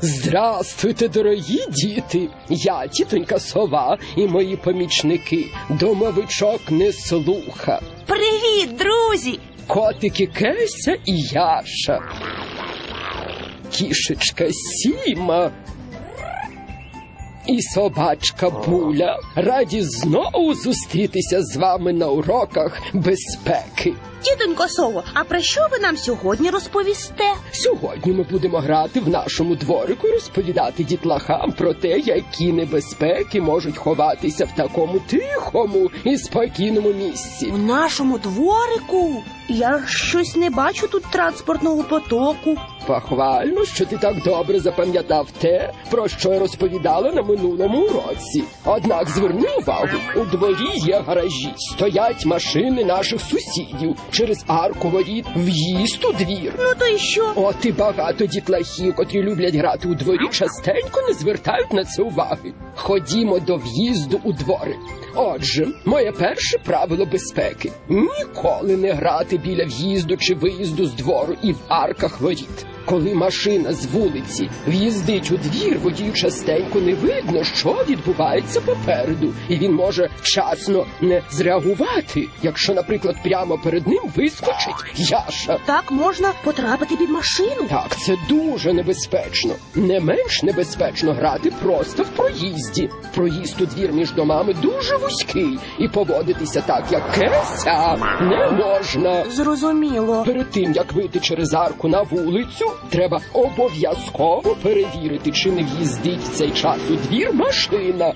Здрастуйте, дорогі діти! Я тітонька сова і мої помічники. Домовичок не слуха. Привіт, друзі! Котики Кеся і Яша. Кішечка Сіма. І собачка Буля раді знову зустрітися з вами на уроках безпеки. Тітонько Сово, а про що ви нам сьогодні розповісте? Сьогодні ми будемо грати в нашому дворику і розповідати дітлахам про те, які небезпеки можуть ховатися в такому тихому і спокійному місці. У нашому дворику я щось не бачу тут транспортного потоку. Похвально, що ти так добре запам'ятав те, про що я розповідала на минулому уроці. Однак зверни увагу, у дворі є гаражі, стоять машини наших сусідів. Через арку воріт в'їзд у двір. Ну то й що? От і багато дітлахів, котрі люблять грати у дворі, частенько не звертають на це уваги. Ходімо до в'їзду у дворик. Отже, моє перше правило безпеки ніколи не грати біля в'їзду чи виїзду з двору і в арках воріт. Коли машина з вулиці в'їздить у двір, водію частенько не видно, що відбувається попереду, і він може вчасно не зреагувати, якщо, наприклад, прямо перед ним вискочить Яша. Так можна потрапити під машину. Так, це дуже небезпечно. Не менш небезпечно грати просто в проїзді. Проїзд у двір між домами дуже вузький, і поводитися так, як Кеся, не можна. Зрозуміло. Перед тим як вийти через арку на вулицю, треба обов'язково перевірити, чи не в'їздить в цей час у двір машина.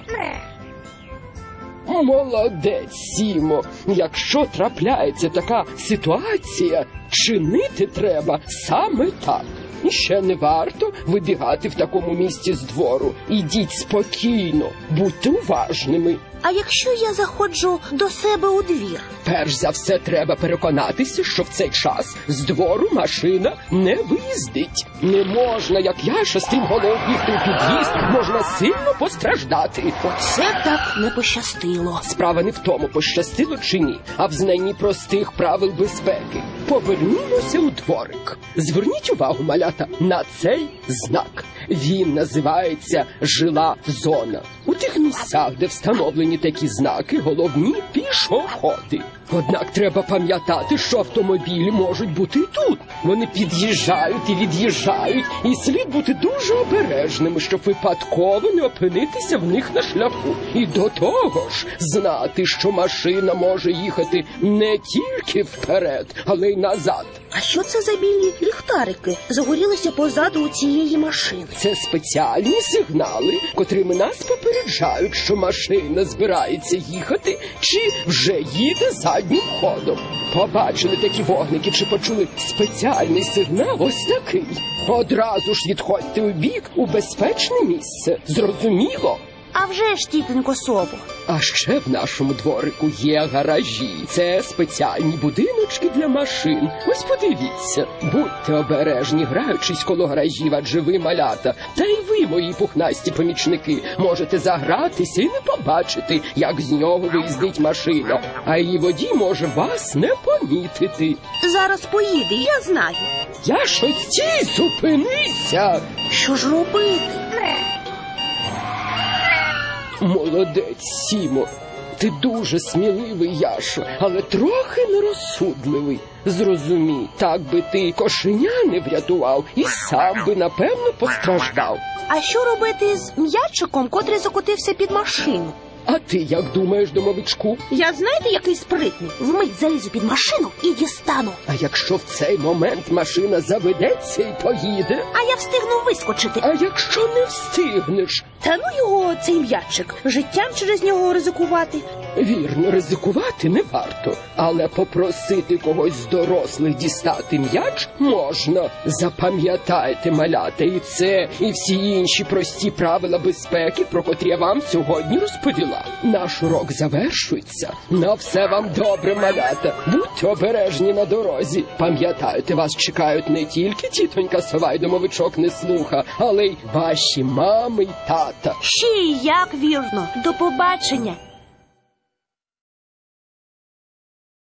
Молодець, Сімо. Якщо трапляється така ситуація, чинити треба саме так. Ще не варто вибігати в такому місці з двору. Ідіть спокійно, будьте уважними. А якщо я заходжу до себе у двір? Перш за все, треба переконатися, що в цей час з двору машина не виїздить. Не можна, як я шестим голов бігти у під'їзд, можна сильно постраждати. Оце так не пощастило. Справа не в тому, пощастило чи ні, а в знанні простих правил безпеки. Повернімося у дворик. Зверніть увагу, малята, на цей знак. Він називається жила зона. У місцях, де встановлені такі знаки, головні пішоходи. Однак треба пам'ятати, що автомобілі можуть бути і тут. Вони під'їжджають і від'їжджають, і слід бути дуже обережними, щоб випадково не опинитися в них на шляху. І до того ж знати, що машина може їхати не тільки вперед, але й назад. А що це за білі ліхтарики? Загорілися позаду у цієї машини. Це спеціальні сигнали, котрими нас попереджають, що машина збирається їхати чи вже їде заднім ходом. Побачили такі вогники чи почули спеціальний сигнал ось такий. Одразу ж відходьте у бік у безпечне місце. Зрозуміло? А вже ж, тітонько Собо. А ще в нашому дворику є гаражі. Це спеціальні будиночки для машин. Ось подивіться, будьте обережні, граючись коло гаражів, адже ви малята. Та й ви, мої пухнасті помічники, можете загратися і не побачити, як з нього виїздить машина, а її водій може вас не помітити. Зараз поїде, я знаю. Я стій, зупинися. Що ж робити? Молодець, Сімо. Ти дуже сміливий, Яшо, але трохи нерозсудливий. Зрозумій, так би ти кошеня не врятував і сам би напевно постраждав. А що робити з м'ячиком, котрий закотився під машину? А ти як думаєш, домовичку? Я знаєте, який спритний? Вмить залізу під машину і дістану. А якщо в цей момент машина заведеться і поїде? А я встигну вискочити. А якщо не встигнеш? Та ну його цей м'ячик. Життям через нього ризикувати. Вірно, ризикувати не варто, але попросити когось з дорослих дістати м'яч можна. Запам'ятайте, малята, і це, і всі інші прості правила безпеки, про котрі я вам сьогодні розповіла. Наш урок завершується. На все вам добре, малята. Будьте обережні на дорозі. Пам'ятайте, вас чекають не тільки тітонька сова й домовичок не слуха, але й ваші мами й тата. Ще й як вірно. До побачення.